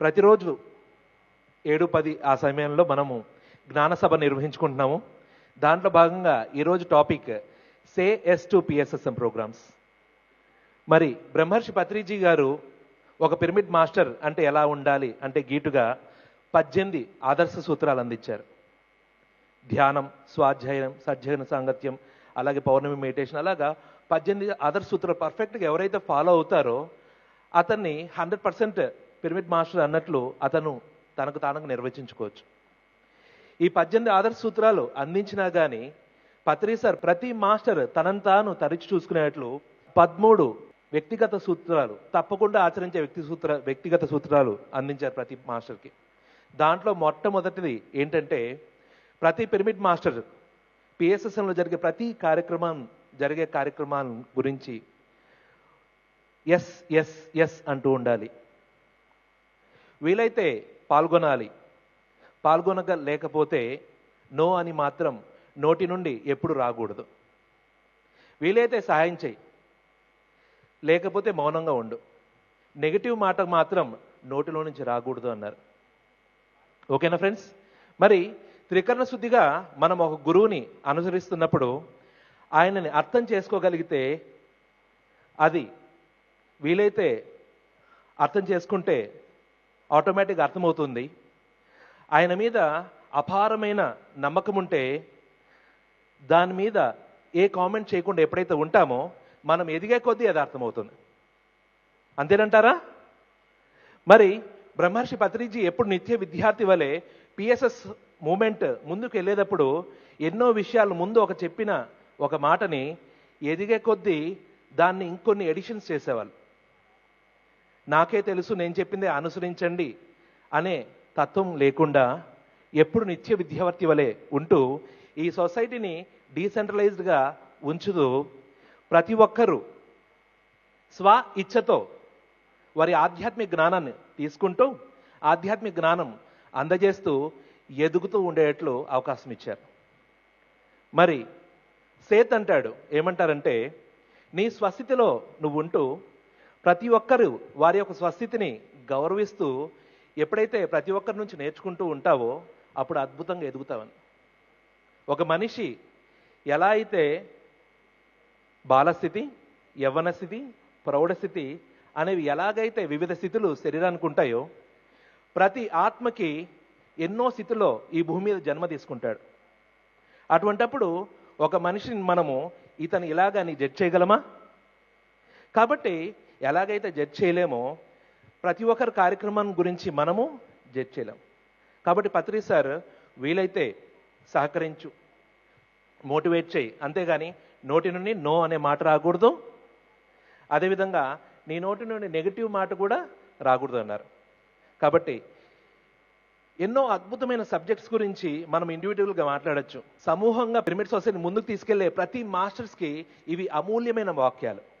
ప్రతిరోజు ఏడు పది ఆ సమయంలో మనము జ్ఞానసభ నిర్వహించుకుంటున్నాము. దాంట్లో భాగంగా ఈరోజు topic say yes to PSSM programs. మరి బ్రహ్మర్షి పత్రిజీ గారు ఒక పిరమిడ్ మాస్టర్ అంటే ఎలా ఉండాలి అంటే గీటుగా పద్దెనిమిది ఆదర్శ సూత్రాలు అందించారు. ధ్యానం స్వాధ్యాయం సజ్జన సాంగత్యం అలాగే పౌర్ణమి మెడిటేషన్ అలాగా పద్దెనిమిది ఆదర్శ సూత్రాలు పర్ఫెక్ట్గా ఎవరైతే ఫాలో అవుతారో అతన్ని హండ్రెడ్ పర్సెంట్ పిరమిడ్ మాస్టర్ అన్నట్లు అతను తనకు తానకు నిర్వచించుకోవచ్చు. ఈ పద్దెనిమిది ఆదర్శ సూత్రాలు అందించినా కానీ పత్రిసార్ ప్రతి మాస్టర్ తనను తాను తరిచి చూసుకునేట్లు పదమూడు వ్యక్తిగత సూత్రాలు తప్పకుండా ఆచరించే వ్యక్తి సూత్ర వ్యక్తిగత సూత్రాలు అందించారు ప్రతి మాస్టర్కి. దాంట్లో మొట్టమొదటిది ఏంటంటే ప్రతి పిరమిడ్ మాస్టర్ పిఎస్ఎస్ఎంలో జరిగే ప్రతి కార్యక్రమం జరిగే కార్యక్రమాల గురించి ఎస్ ఎస్ ఎస్ అంటూ ఉండాలి. వీలైతే పాల్గొనాలి. పాల్గొనక లేకపోతే నో అని మాత్రం నోటి నుండి ఎప్పుడు రాకూడదు. వీలైతే సహాయం చేయి లేకపోతే మౌనంగా ఉండు. నెగిటివ్ మాట మాత్రం నోటిలో నుంచి రాకూడదు అన్నారు. ఓకేనా ఫ్రెండ్స్? మరి త్రికరణ శుద్ధిగా మనం ఒక గురువుని అనుసరిస్తున్నప్పుడు ఆయనని అర్థం చేసుకోగలిగితే అది వీలైతే అర్థం చేసుకుంటే ఆటోమేటిక్గా అర్థమవుతుంది. ఆయన మీద అపారమైన నమ్మకం ఉంటే దాని మీద ఏ కామెంట్ చేయకుండా ఎప్పుడైతే ఉంటామో మనం ఎదిగే కొద్దీ అది అర్థమవుతుంది. అంతేనంటారా? మరి బ్రహ్మర్షి పత్రిజీ ఎప్పుడు నిత్య విద్యార్థి వలె పిఎస్ఎస్ మూమెంట్ ముందుకు వెళ్ళేటప్పుడు ఎన్నో విషయాలు ముందు ఒక చెప్పిన ఒక మాటని ఎదిగే కొద్దీ దాన్ని ఇంకొన్ని ఎడిషన్స్ చేసేవాళ్ళు. నాకే తెలుసు నేను చెప్పింది అనుసరించండి అనే తత్వం లేకుండా ఎప్పుడు నిత్య విద్యావర్తి వలె ఉంటూ ఈ సొసైటీని డీసెంట్రలైజ్డ్గా ఉంచుతూ ప్రతి ఒక్కరూ స్వ ఇచ్ఛతో వారి ఆధ్యాత్మిక జ్ఞానాన్ని తీసుకుంటూ ఆధ్యాత్మిక జ్ఞానం అందజేస్తూ ఎదుగుతూ ఉండేట్లు అవకాశం ఇచ్చారు. మరి సేత్ అంటాడు ఏమంటారంటే నీ స్వస్థితిలో నువ్వు ఉంటూ ప్రతి ఒక్కరు వారి యొక్క స్వస్థితిని గౌరవిస్తూ ఎప్పుడైతే ప్రతి ఒక్కరి నుంచి నేర్చుకుంటూ ఉంటావో అప్పుడు అద్భుతంగా ఎదుగుతావని ఒక మనిషి ఎలా అయితే బాలస్థితి యవ్వన స్థితి ప్రౌఢస్థితి అనేవి ఎలాగైతే వివిధ స్థితులు శరీరానికి ఉంటాయో ప్రతి ఆత్మకి ఎన్నో స్థితిలో ఈ భూమి మీద జన్మ తీసుకుంటాడు. అటువంటప్పుడు ఒక మనిషిని మనము ఇతను ఇలాగా అని జడ్జ్ చేయగలమా కాబట్టి ఎలాగైతే జడ్జ్ చేయలేమో ప్రతి ఒక్కరి కార్యక్రమం గురించి మనము జడ్జ్ చేయలేం. కాబట్టి పత్రి సార్ వీలైతే సహకరించు. మోటివేట్ చేయి. అంతేగాని నోటి నుండి నో అనే మాట రాకూడదు. అదేవిధంగా నీ నోటి నుండి నెగిటివ్ మాట కూడా రాకూడదు అన్నారు. కాబట్టి ఎన్నో అద్భుతమైన సబ్జెక్ట్స్ గురించి మనం ఇండివిజువల్గా మాట్లాడొచ్చు. సమూహంగా పిరమిడ్ సొసైటీ ముందుకు తీసుకెళ్ళే ప్రతి మాస్టర్స్కి ఇవి అమూల్యమైన వాక్యాలు.